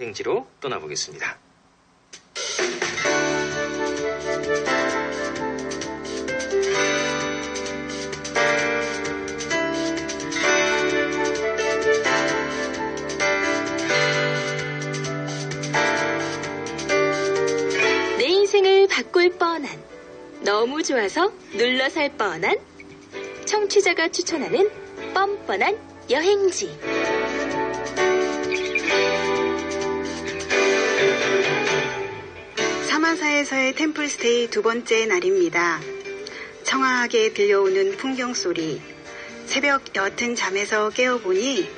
행지로 떠나보겠습니다. 내 인생을 바꿀 뻔한 너무 좋아서 눌러 살 뻔한 청취자가 추천하는 뻔뻔한 여행지 사마사에서의 템플스테이 두 번째 날입니다. 청아하게 들려오는 풍경 소리. 새벽 옅은 잠에서 깨어보니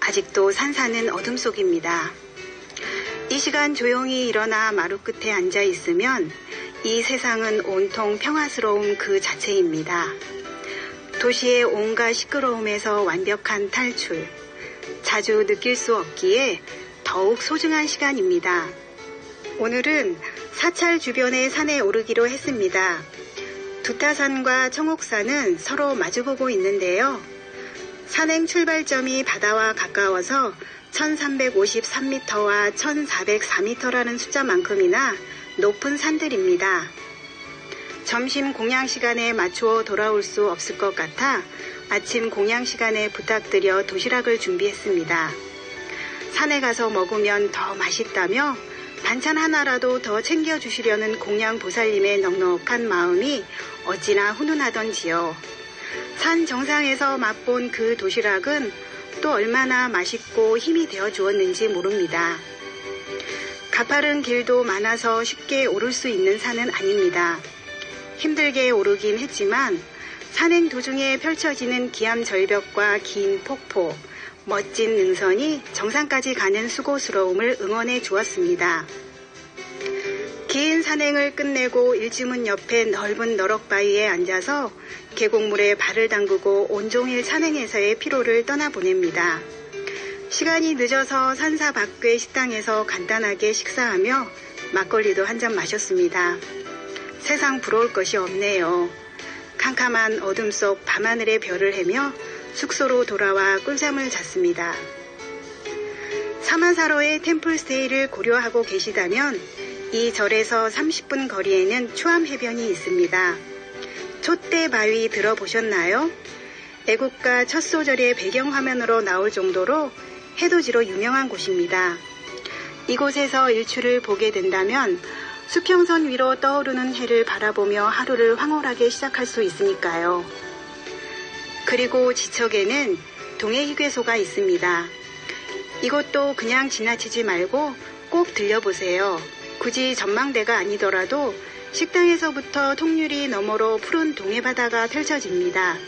아직도 산사는 어둠 속입니다. 이 시간 조용히 일어나 마루 끝에 앉아 있으면 이 세상은 온통 평화스러움 그 자체입니다. 도시의 온갖 시끄러움에서 완벽한 탈출. 자주 느낄 수 없기에 더욱 소중한 시간입니다. 오늘은 사찰 주변의 산에 오르기로 했습니다. 두타산과 청옥산은 서로 마주보고 있는데요. 산행 출발점이 바다와 가까워서 1353m와 1404m라는 숫자만큼이나 높은 산들입니다. 점심 공양 시간에 맞추어 돌아올 수 없을 것 같아 아침 공양 시간에 부탁드려 도시락을 준비했습니다. 산에 가서 먹으면 더 맛있다며 반찬 하나라도 더 챙겨주시려는 공양 보살님의 넉넉한 마음이 어찌나 훈훈하던지요. 산 정상에서 맛본 그 도시락은 또 얼마나 맛있고 힘이 되어 주었는지 모릅니다. 가파른 길도 많아서 쉽게 오를 수 있는 산은 아닙니다. 힘들게 오르긴 했지만 산행 도중에 펼쳐지는 기암 절벽과 긴 폭포, 멋진 능선이 정상까지 가는 수고스러움을 응원해 주었습니다. 긴 산행을 끝내고 일지문 옆에 넓은 너럭바위에 앉아서 계곡물에 발을 담그고 온종일 산행에서의 피로를 떠나보냅니다. 시간이 늦어서 산사 밖의 식당에서 간단하게 식사하며 막걸리도 한 잔 마셨습니다. 세상 부러울 것이 없네요. 캄캄한 어둠 속 밤하늘의 별을 헤며 숙소로 돌아와 꿀잠을 잤습니다. 사만사로의 템플스테이를 고려하고 계시다면 이 절에서 30분 거리에는 추암 해변이 있습니다. 촛대 바위 들어보셨나요? 애국가 첫 소절의 배경화면으로 나올 정도로 해돋이로 유명한 곳입니다. 이곳에서 일출을 보게 된다면 수평선 위로 떠오르는 해를 바라보며 하루를 황홀하게 시작할 수 있으니까요. 그리고 지척에는 동해휴게소가 있습니다. 이곳도 그냥 지나치지 말고 꼭 들려보세요. 굳이 전망대가 아니더라도 식당에서부터 통유리 너머로 푸른 동해바다가 펼쳐집니다.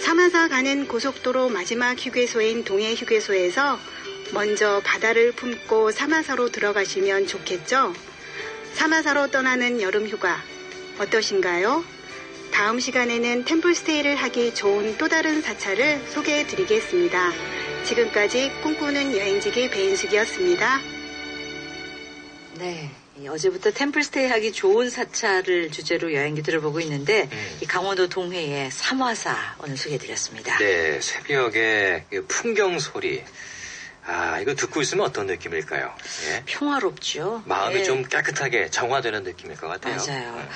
사마사 가는 고속도로 마지막 휴게소인 동해 휴게소에서 먼저 바다를 품고 사마사로 들어가시면 좋겠죠? 사마사로 떠나는 여름 휴가 어떠신가요? 다음 시간에는 템플스테이를 하기 좋은 또 다른 사찰을 소개해 드리겠습니다. 지금까지 꿈꾸는 여행지기 배인숙이었습니다. 네. 이 어제부터 템플스테이 하기 좋은 사찰을 주제로 여행기 들어보고 있는데 음. 이 강원도 동해의 삼화사 오늘 소개해드렸습니다. 네, 새벽에 그 풍경 소리. 아, 이거 듣고 있으면 어떤 느낌일까요? 예. 평화롭죠. 마음이 네. 좀 깨끗하게 정화되는 느낌일 것 같아요. 맞아요.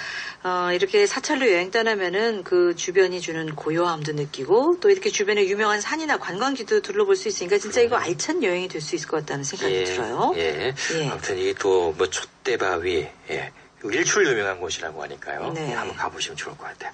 어, 이렇게 사찰로 여행 떠나면은 그 주변이 주는 고요함도 느끼고 또 이렇게 주변에 유명한 산이나 관광지도 둘러볼 수 있으니까 진짜 이거 알찬 여행이 될 수 있을 것 같다는 생각이 예, 들어요. 예. 예. 아무튼 이또뭐 촛대바위, 예. 일출 유명한 곳이라고 하니까요. 네. 예, 한번 가보시면 좋을 것 같아요.